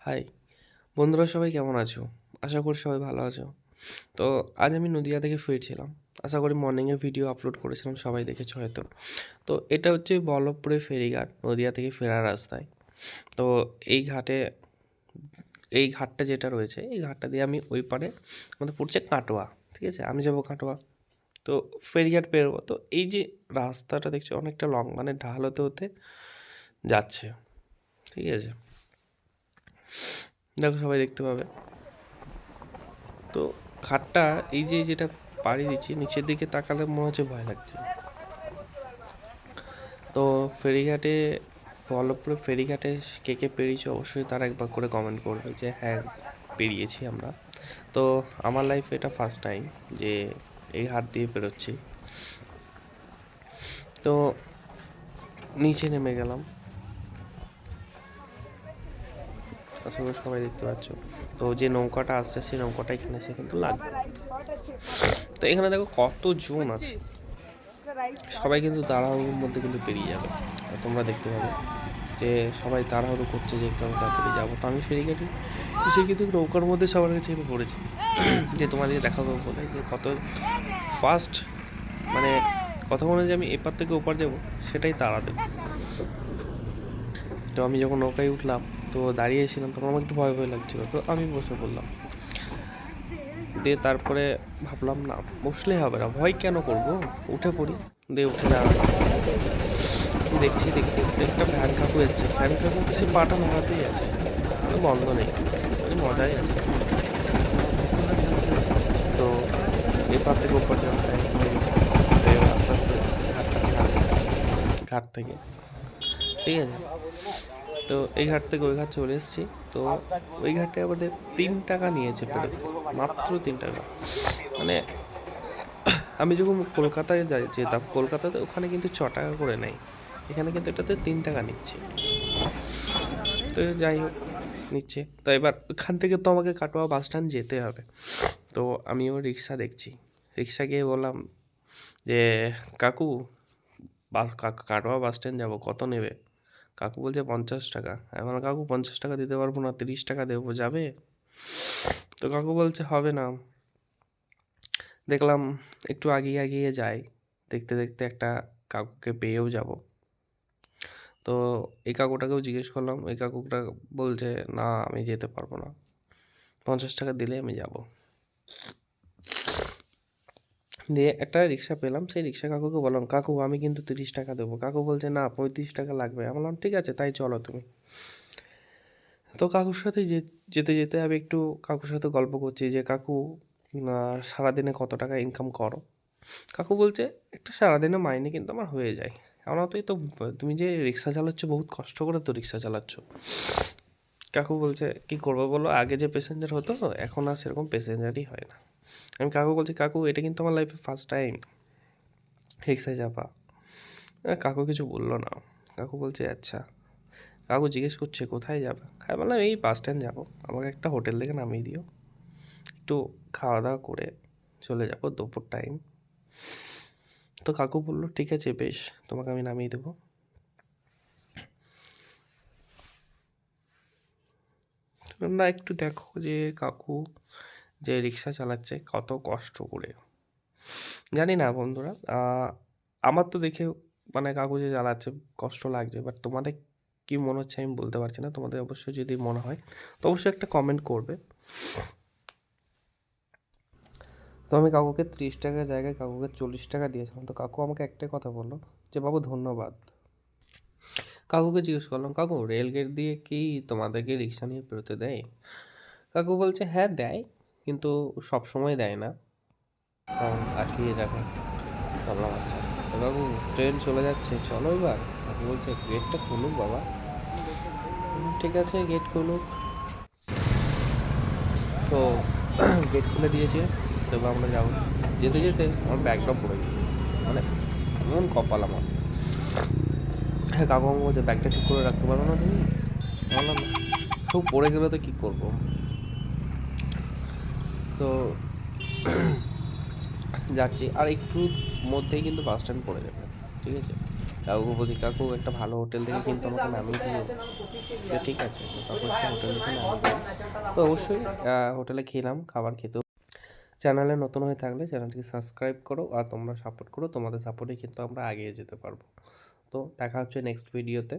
High বন্ধুরা সবাই কেমন আছো? আশা করি সবাই ভালো আছো। তো আজ আমি নদিয়া থেকে ফিরছিলাম। আশা করি মর্নিংয়ে ভিডিও আপলোড করেছিলাম, সবাই দেখেছ হয়তো। তো এটা হচ্ছে বল্লভপুরে ফেরিঘাট, নদিয়া থেকে ফেরার রাস্তায়। তো এই ঘাটে, এই ঘাটটা যেটা রয়েছে, এই ঘাটটা দিয়ে আমি ওই পারে আমাদের পড়ছে কাটোয়া, ঠিক আছে? আমি যাব কাটোয়া। তো ফেরিঘাট পেরোবো। তো এই যে রাস্তাটা দেখছ, অনেকটা লং মানে ঢাল হতে হতে যাচ্ছে, ঠিক আছে? দেখো সবাই দেখতে পাবে। তো খাটটা এই যে যেটা পাড়ি দিচ্ছি, নিচের দিকে তাকালে মনে হচ্ছে ভয় লাগছে। তো ফেরিঘাটে, বল্লভপুরে ফেরিঘাটে কে কে পেরিয়েছে অবশ্যই তারা একবার করে কমেন্ট করবে যে হ্যাঁ পেরিয়েছি আমরা। তো আমার লাইফে এটা ফার্স্ট টাইম যে এই হাত দিয়ে পেরোচ্ছি। তো নিচে নেমে গেলাম। আশা করি সবাই দেখতে পাচ্ছ। তো যে নৌকাটা আসছে, সেই নৌকাটা এখানে এসে কিন্তু লাগবে। তো এখানে দেখো কত জোন আছে। সবাই কিন্তু তাড়াহুড়োর মধ্যে কিন্তু পেরিয়ে যাবে। তোমরা দেখতে পাবে যে সবাই তাড়াহুড়ো করছে যে একটু আমি তাড়াতাড়ি যাব। তো আমি ফেরিঘাটে সে কিন্তু নৌকার মধ্যে সবার কাছে আমি পড়েছি। যে তোমাদেরকে দেখাবো বলে যে কত ফাস্ট মানে কথা বলে যে আমি এপার থেকে ওপার যাব, সেটাই তাড়া দেবো তো আমি যখন নৌকায় উঠলাম তো দাঁড়িয়েছিলাম, তখন আমার একটু ভয় ভয় লাগছিল, তো আমি বসে পড়লাম। দিয়ে তারপরে ভাবলাম, না, বসলে হবে না, ভয় কেন করব? উঠে পড়ি, দিয়ে উঠে দাঁড়ালাম। দেখছি, দেখতে দেখতে একটা ফ্যান কাকু এসছে। ফ্যান কাকু সে পাটা নাড়াতেই আছে। বন্ধ নেই মজাই আছে। তো এপার থেকে ওপার যাওয়া হয়ে গেছে। আস্তে আস্তে ঘাট থেকে। ঠিক আছে? তো এই ঘাট থেকে ওই ঘাট চলে এসেছি। তো ওই ঘাটে আমাদের তিন টাকা নিয়েছে মাত্র তিন টাকা। মানে আমি যখন কলকাতায় যাই, যেতাম, কলকাতাতে ওখানে কিন্তু ছ টাকা করে নেয়। এখানে কিন্তু এটাতে তিন টাকা নিচ্ছে। তো যাই হোক, নিচ্ছে। তো এবার ওখান থেকে তো আমাকে কাটোয়া বাস স্ট্যান্ড যেতে হবে। তো আমিও রিক্সা দেখছি। রিক্সা গিয়ে বললাম যে, কাকু, বাস কাটোয়া বাস স্ট্যান্ড যাব, কত নেবে? কাকু বলছে পঞ্চাশ টাকা। আমি বললাম, কাকু, পঞ্চাশ টাকা দিতে পারব না, তিরিশ টাকা দেবো, যাবে? তো কাকু বলছে, হবে না। দেখলাম একটু আগিয়ে আগিয়ে যাই, দেখতে দেখতে একটা কাকুকে পেয়েও যাব। তো এই কাকুটাকেও জিজ্ঞেস করলাম, এই কাকুটা বলছে, না, আমি যেতে পারব না। পঞ্চাশ টাকা দিলে আমি যাব। দিয়ে একটা রিক্সা পেলাম, সেই রিক্সা কাকুকে বললাম, কাকু, আমি কিন্তু তিরিশ টাকা দেবো। কাকু বলছে, না, পঁয়ত্রিশ টাকা লাগবে। আমি বললাম, ঠিক আছে, তাই চলো তুমি। তো কাকুর সাথে যেতে যেতে আমি একটু কাকুর সাথে গল্প করছি যে, কাকু সারাদিনে কত টাকা ইনকাম করো? কাকু বলছে, একটা সারাদিনে মাইনে কিন্তু আমার হয়ে যায়। আমরা তো এই তো, তুমি যে রিক্সা চালাচ্ছ, বহুত কষ্ট করে তো রিক্সা চালাচ্ছ। কাকু বলছে, কি করব বলো? আগে যে প্যাসেঞ্জার হতো, এখন আর সেরকম প্যাসেঞ্জারই হয় না। আমি কাকু বলছি, কাকু, এটা কিন্তু আমার লাইফে ফার্স্ট টাইম রিক্সায় চাপা কাকু কিছু বলল না। কাকু বলছে আচ্ছা। কাকু জিজ্ঞেস করছে, কোথায় যাবে? আমি বললাম, এই বাস স্ট্যান্ড যাব। আমাকে একটা হোটেল থেকে নামিয়ে দিও। একটু খাওয়া দাওয়া করে চলে যাব দুপুর টাইম তো কাকু বলল, ঠিক আছে, বেশ। তোমাকে আমি নামিয়ে দেবো। না, একটু দেখো যে কাকু যে রিক্সা চালাচ্ছে কত কষ্ট করে। জানি না বন্ধুরা আমার তো দেখে মানে যে চালাচ্ছে কষ্ট লাগছে বাট তোমাদের কি মনে হচ্ছে আমি বলতে পারছি না, তোমাদের অবশ্যই যদি মনে হয় তো অবশ্যই একটা কমেন্ট করবে। তো আমি কাকুকে ত্রিশ টাকার জায়গায় কাকুকে চল্লিশ টাকা দিয়েছিলাম, তো কাকু আমাকে একটাই কথা বলল যে, বাবু, ধন্যবাদ। কাকুকে জিজ্ঞেস করলাম, কাকু রেলগেট দিয়ে কি তোমাদেরকে রিক্সা নিয়ে পেরোতে দেয়? কাকু বলছে হ্যাঁ দেয়। কিন্তু সব সময় দেয় না। কারণ আটকিয়ে যাবে বললাম আচ্ছা কাকু ট্রেন চলে যাচ্ছে। চলো এবার। কাকু বলছে গেটটা খুলুক বাবা। ঠিক আছে গেট খুলুক। তো গেট খুলে দিয়েছে। তো এবার আমরা যাব। যেতে যেতে আমার ব্যাগটা পড়ে গেছে মানে এমন কপাল আমার। হ্যাঁ কাকু আমাকে বলছে ব্যাগটা ঠিক করে রাখতে পারব না তুমি? বললাম কেউ পড়ে গেলে তো কী করব? তো যাচ্ছি। আর একটু মধ্যেই কিন্তু বাস স্ট্যান্ড পড়ে যাবে, ঠিক আছে? কাকুকে বলছি, কাকু, একটা ভালো হোটেল থেকে কিন্তু আমাকে নামিয়ে দিও। যে, ঠিক আছে, তো কাকু একটা হোটেল থেকে নামিয়ে তো অবশ্যই হোটেলে খেলাম, খাবার খেতেও। চ্যানেলে নতুন হয়ে থাকলে চ্যানেলটিকে সাবস্ক্রাইব করো আর তোমরা সাপোর্ট করো, তোমাদের সাপোর্টে কিন্তু আমরা এগিয়ে যেতে পারব। তো দেখা হচ্ছে নেক্সট ভিডিওতে